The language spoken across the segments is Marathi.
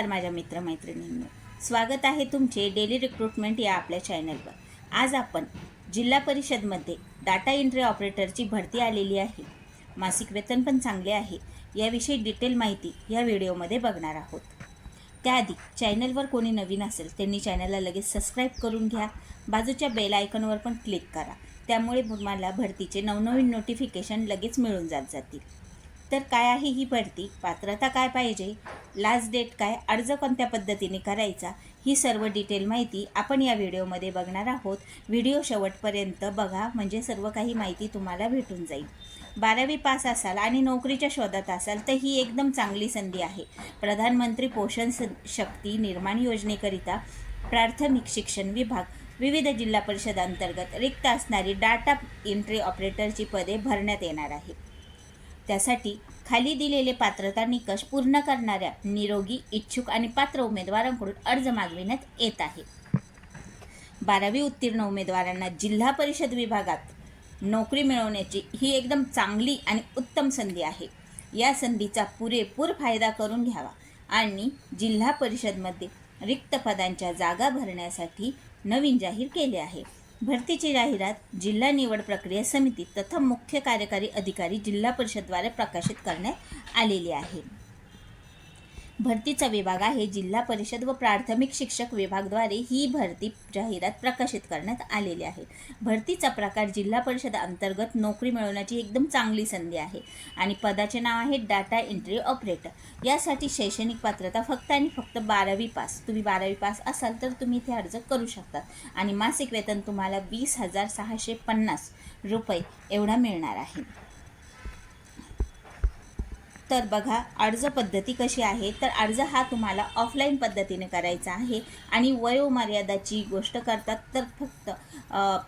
नमस्कार माझ्या मित्रमैत्रिणींनो. स्वागत आहे तुमचे डेली रिक्रुटमेंट या आपल्या चॅनलवर आज आपण जिल्हा परिषदमध्ये डाटा एंट्री ऑपरेटरची भरती आलेली आहे. मासिक वेतन पण चांगले आहे. याविषयी डिटेल माहिती या व्हिडिओमध्ये बघणार आहोत. त्याआधी चॅनलवर कोणी नवीन असेल त्यांनी चॅनलला लगेच सबस्क्राईब करून घ्या. बाजूच्या बेल आयकॉनवर पण क्लिक करा. त्यामुळे मला भरतीचे नवनवीन नोटिफिकेशन लगेच मिळून जात जातील. तर काय आहे ही भरती? पात्रता काय पाहिजे? लास्ट डेट काय? अर्ज कोणत्या पद्धतीने करायचा? ही सर्व डिटेल माहिती आपण या व्हिडिओमध्ये बघणार आहोत. व्हिडिओ शेवटपर्यंत बघा म्हणजे सर्व काही माहिती तुम्हाला भेटून जाईल. बारावी पास असाल आणि नोकरीच्या शोधात असाल तर ही एकदम चांगली संधी आहे. प्रधानमंत्री पोषण स- शक्ती निर्माण योजनेकरिता प्राथमिक शिक्षण विभाग विविध जिल्हा परिषदांतर्गत रिक्त असणारी डाटा एंट्री ऑपरेटरची पदे भरण्यात येणार आहे. त्यासाठी खाली दिलेले पात्रता निकष पूर्ण करणाऱ्या निरोगी इच्छुक आणि पात्र उमेदवारांकडून अर्ज मागविण्यात येत आहे. बारावी उत्तीर्ण उमेदवारांना जिल्हा परिषद विभागात नोकरी मिळवण्याची ही एकदम चांगली आणि उत्तम संधी आहे. या संधीचा पुरेपूर फायदा करून घ्यावा आणि जिल्हा परिषदमध्ये रिक्त पदांच्या जागा भरण्यासाठी नवीन जाहीर केले आहे. भरतीची जाहिरात जिल्हा निवड प्रक्रिया समिती तथा मुख्य कार्यकारी अधिकारी जिल्हा परिषदद्वारे प्रकाशित करण्यात आलेली आहे. भरतीचा विभाग आहे. जिल्हा परिषद व प्राथमिक शिक्षक विभागद्वारे ही भरती जाहिरात प्रकाशित करण्यात आलेली आहे. भरतीचा प्रकार जिल्हा परिषद अंतर्गत नोकरी मिळवण्याची एकदम चांगली संधी आहे आणि पदाचे नाव आहे डाटा एंट्री ऑपरेटर यासाठी शैक्षणिक पात्रता फक्त आणि फक्त बारावी पास. तुम्ही बारावी पास असाल तर तुम्ही इथे अर्ज करू शकता आणि मासिक वेतन तुम्हाला वीस हजार सहाशे पन्नास रुपये एवढा मिळणार आहे. तर बघा अर्ज पद्धती कशी आहे? तर अर्ज हा तुम्हाला ऑफलाईन पद्धतीने करायचा आहे आणि वयोमर्यादाची गोष्ट करतात तर फक्त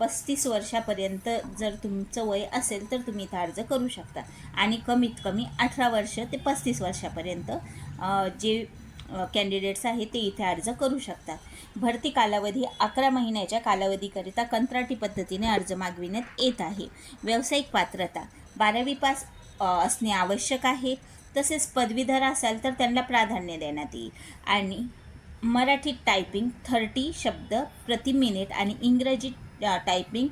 पस्तीस वर्षापर्यंत जर तुमचं वय असेल तर तुम्ही इथं अर्ज करू शकता. आणि कमीत कमी अठरा वर्ष ते पस्तीस वर्षापर्यंत जे कॅन्डिडेट्स आहेत ते इथे अर्ज करू शकतात. भरती कालावधी अकरा महिन्याच्या कालावधीकरिता कंत्राटी पद्धतीने अर्ज मागविण्यात येत आहे. व्यावसायिक पात्रता बारावी पास असणे आवश्यक आहे. तसेच पदवीधर असाल तर त्यांना प्राधान्य देण्यात येईल. आणि मराठी टायपिंग थर्टी शब्द प्रति मिनिट आणि इंग्रजी टायपिंग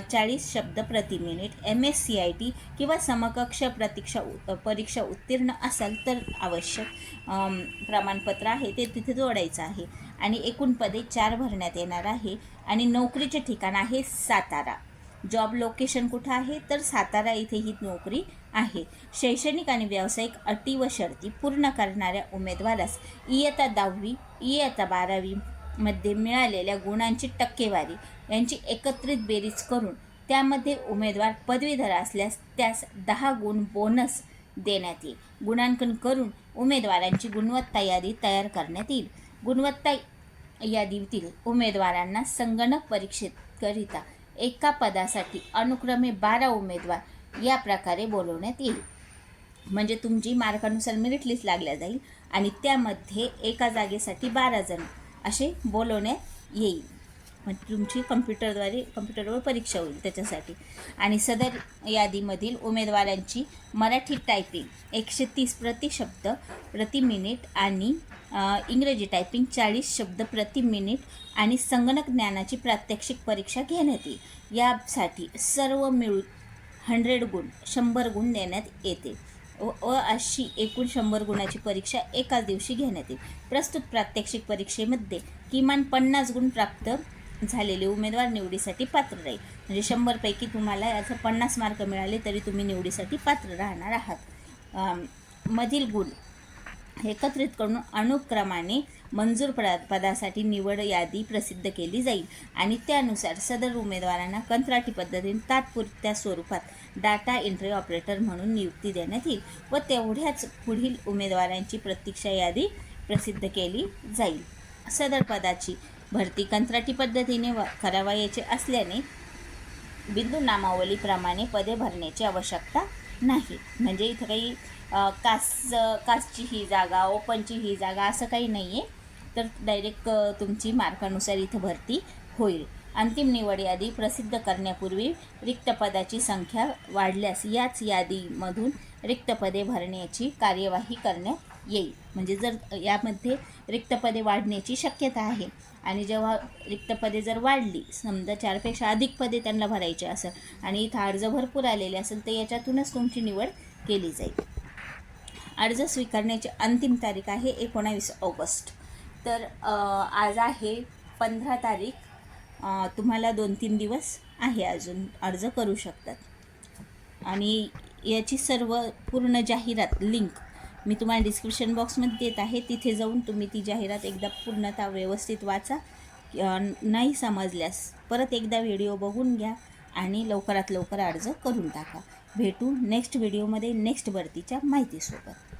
चाळीस शब्द प्रति minute M S C I T किंवा समकक्ष प्रतीक्षा उ- परीक्षा उत्तीर्ण असाल तर आवश्यक प्रमाणपत्र आहे. ते तिथे जोडायचं आहे. आणि एकूण पदे चार भरण्यात येणार आहे. आणि नोकरीचे ठिकाण आहे सातारा. जॉब लोकेशन कुठं आहे? तर सातारा इथे ही नोकरी आहे. शैक्षणिक आणि व्यावसायिक अटी व शर्ती पूर्ण करणाऱ्या उमेदवारास इयत्ता दहावी इयत्ता बारावी मध्ये मिळालेल्या गुणांची टक्केवारी यांची एकत्रित बेरीज करून त्यामध्ये उमेदवार पदवीधर असल्यास त्यास दहा गुण बोनस देण्यात येईल. गुणांकन करून उमेदवारांची गुणवत्ता यादी तयार करण्यात येईल. गुणवत्ता यादीतील उमेदवारांना संगणक परीक्षेकरिता एका पदासाठी अनुक्रमे बारा उमेदवार या प्रकारे बोलवण्यात येईल. म्हणजे तुमची मार्कानुसार मेरिट लिस्ट लागल्या जाईल आणि त्यामध्ये एका जागेसाठी बारा जण असे बोलवण्यात येईल. म्हणजे तुमची कम्प्युटरद्वारे कम्प्युटरवर परीक्षा होईल त्याच्यासाठी. आणि सदर यादीमधील उमेदवारांची मराठी टायपिंग एकशे तीस प्रति शब्द प्रति मिनिट आणि इंग्रजी टायपिंग चाळीस शब्द प्रति मिनिट आणि संगणक ज्ञानाची प्रात्यक्षिक परीक्षा घेण्यात येईल. यासाठी सर्व मिळून हंड्रेड गुण शंभर गुण देण्यात येते. व व अशी एकूण शंभर गुणाची परीक्षा एकाच दिवशी घेण्यात येईल. प्रस्तुत प्रात्यक्षिक परीक्षेमध्ये किमान पन्नास गुण प्राप्त झालेले उमेदवार निवडीसाठी पात्र राहील. म्हणजे शंभरपैकी तुम्हाला याचं पन्नास मार्क मिळाले तरी तुम्ही निवडीसाठी पात्र राहणार आहात. मधील गुण. एकत्रित करून अनुक्रमाने मंजूर पदा पदासाठी निवड यादी प्रसिद्ध केली जाईल आणि त्यानुसार सदर उमेदवारांना कंत्राटी पद्धतीने तात्पुरत्या स्वरूपात डाटा एंट्री ऑपरेटर म्हणून नियुक्ती देण्यात येईल व तेवढ्याच पुढील उमेदवारांची प्रतीक्षा यादी प्रसिद्ध केली जाईल. सदर पदाची भरती कंत्राटी पद्धतीने व करावायचे असल्याने बिंदू नामावलीप्रमाणे पदे भरण्याची आवश्यकता नाही. म्हणजे इथं काही कास कासची ही जागा ओपनची ही जागा असं काही नाही आहे तर डायरेक्ट तुमची मार्कानुसार इथं भरती होईल. अंतिम निवड यादी प्रसिद्ध करण्यापूर्वी रिक्त पदाची संख्या वाढल्यास याच यादीमधून रिक्त पदे भरण्याची कार्यवाही करण्यात येईल. म्हणजे जर यामध्ये रिक्तपदे वाढण्याची शक्यता आहे. आणि जेव्हा रिक्तपदे जर वाढली समजा चारपेक्षा अधिक पदे त्यांना भरायचे असेल आणि इथं अर्ज भरपूर आलेले असेल तर याच्यातूनच तुमची निवड केली जाईल. अर्ज स्वीकारण्याची अंतिम तारीख आहे एकोणावीस ऑगस्ट. तर आज आहे पंधरा तारीख. तुम्हाला दोन तीन दिवस आहे अजून अर्ज करू शकतात. आणि याची सर्व पूर्ण जाहिरात लिंक मी तुम्हाला डिस्क्रिप्शन बॉक्समध्ये देत आहे. तिथे जाऊन तुम्ही ती जाहिरात एकदा पूर्णतः व्यवस्थित वाचा. नाही समजल्यास परत एकदा व्हिडिओ बघून घ्या आणि लवकरात लवकर अर्ज करून टाका. भेटू नेक्स्ट व्हिडिओमध्ये नेक्स्ट भरतीच्या माहितीसोबत.